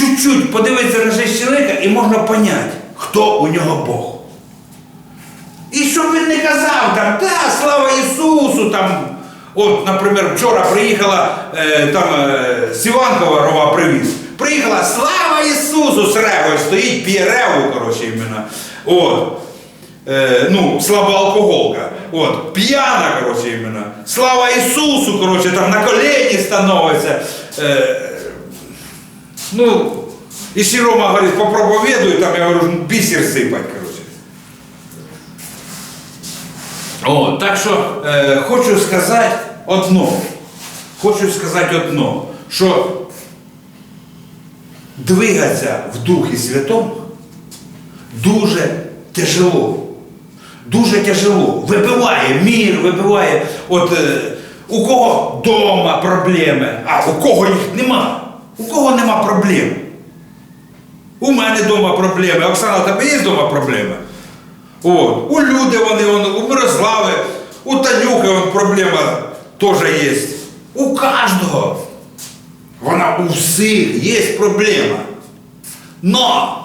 чуть-чуть подивитися на життя чоловіка і можна поняти, хто у нього Бог. І щоб він не казав там, та слава Ісусу, там, от, наприклад, вчора приїхала е, там е, Сіванкова Рова привіз. Приїхала Слава Ісусу! З ревою стоїть, п'є реву, коротше, іменно. От. Е, ну, слабоалкоголка. От, п'яна, коротше, іменно. Слава Ісусу, коротше, там на колені становиться. Е, ну, і ще Рома говорить, там я говорю, бісер сипать, коротше. О, так що е, хочу сказати одно. Хочу сказати одно, що двигатися в Духі Святому дуже тяжело. Дуже тяжело. Вибиває мір, вибиває. От е, у кого вдома проблеми, а у кого їх нема. У кого нема проблем. У мене вдома проблеми. Оксана, у тебе є вдома проблеми? От. У люди вони, вон, у Мирослави, у Танюки проблема теж є. У кожного. Вона у всіх є проблема. Но,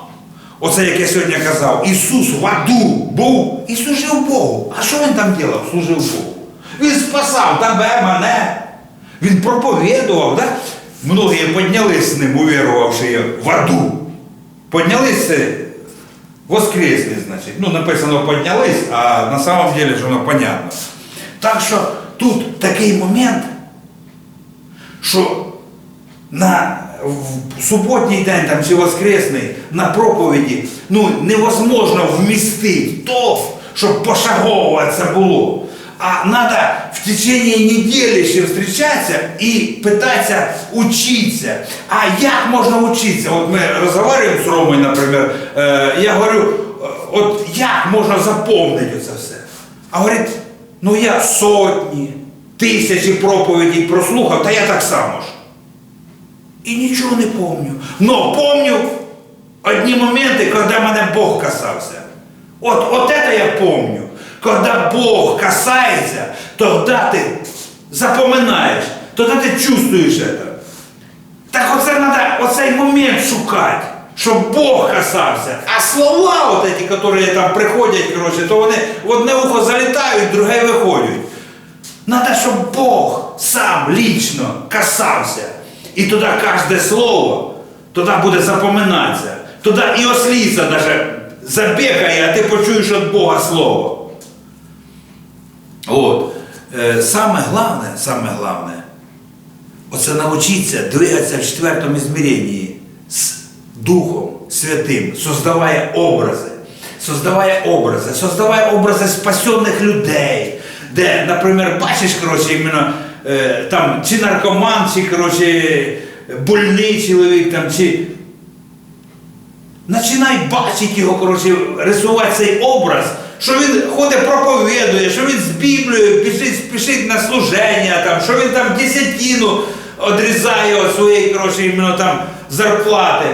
оце як я сьогодні казав, Ісус в аду був і служив Богу. А що він там робив? Служив Богу. Він спасав тебе, мене. Він проповідував, да? Многі піднялись з ним, увірувавши в аду. Піднялись це воскресли, значить. Ну, написано піднялись, а на самом деле ж воно понятно. Так що тут такий момент, що на в суботній день там, чи воскресний на проповіді ну, невозможно вмістити то, щоб пошаговуватися було. А треба в течение недели ще зустрічатися і питатися учитися. А як можна вчитися? От ми розмовляємо з Ромою, наприклад, е, я говорю, е, от як можна запомнити це все? А говорить, ну я сотні, тисячі проповідей прослухав, та я так само ж. І нічого не помню. Но помню одні моменти, коли мене Бог касався. От, от это я помню. Когда Бог касается, тогда ты запоминаешь, тогда ты чувствуешь это. Так оце треба оцей момент шукати, щоб Бог касався. А слова, от эти, які там приходять, коротше, то вони в одне ухо залітають, в друге виходять. Надо, щоб Бог сам лично касався. І тоді кожне слово тоді буде запоминатися. Тоді і осліця даже забігає, а ти почуєш від Бога слово. От. Е, саме головне, саме головне, оце навчитися двигатися в четвертому зміренні з Духом Святим, создавая образи, создавая образи, создавая образи спасенних людей, де, наприклад, бачиш, коротше, іменно, е, там, чи наркоман, чи коротше, больний чоловік, там, чи Починай бачити його, коротше, рисувати цей образ, що він ходить, проповідує, що він з Біблією пішить, спішить на служення, там, що він там десятину одрізає від своєї коротше, іменно, там, зарплати.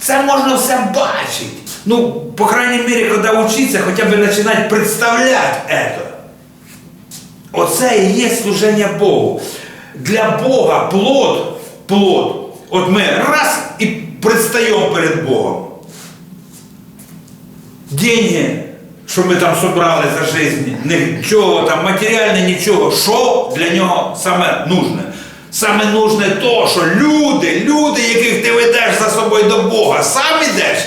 Це можна все бачити. Ну, по крайній мірі, коли вчиться, хоча б починати представляти це. Оце і є служення Богу. Для Бога плод, плод. От ми раз і предстаємо перед Богом. Деньги, що ми там собрали за життя, нічого там, матеріальне нічого. Що для нього саме нужне? Саме нужне то, що люди, люди, яких ти ведеш за собою до Бога, сам ідеш,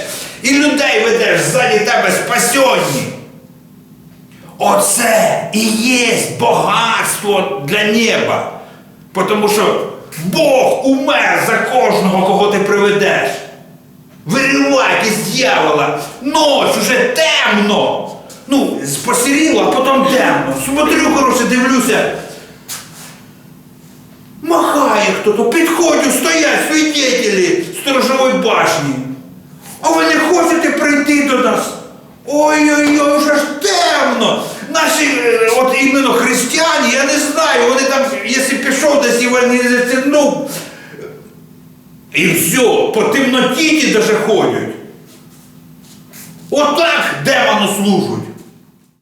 і людей ведеш ззаді тебе спасенні. Оце і є багатство для неба. Тому що Бог умер за кожного, кого ти. Виривайки з дьявола. Ноч уже темно. Ну, посіріло, а потім темно. Смотрю, коротше, дивлюся. Махає хто-то, підходять, стоять свидетелі сторожової башні. А ви не хочете прийти до нас? Ой-ой-ой, вже ж темно. Наші е, от іменно християни, я не знаю, вони там, якщо пішов десь і вони затягнув. І все, по темноті ті даже ходять. Отак демону служать.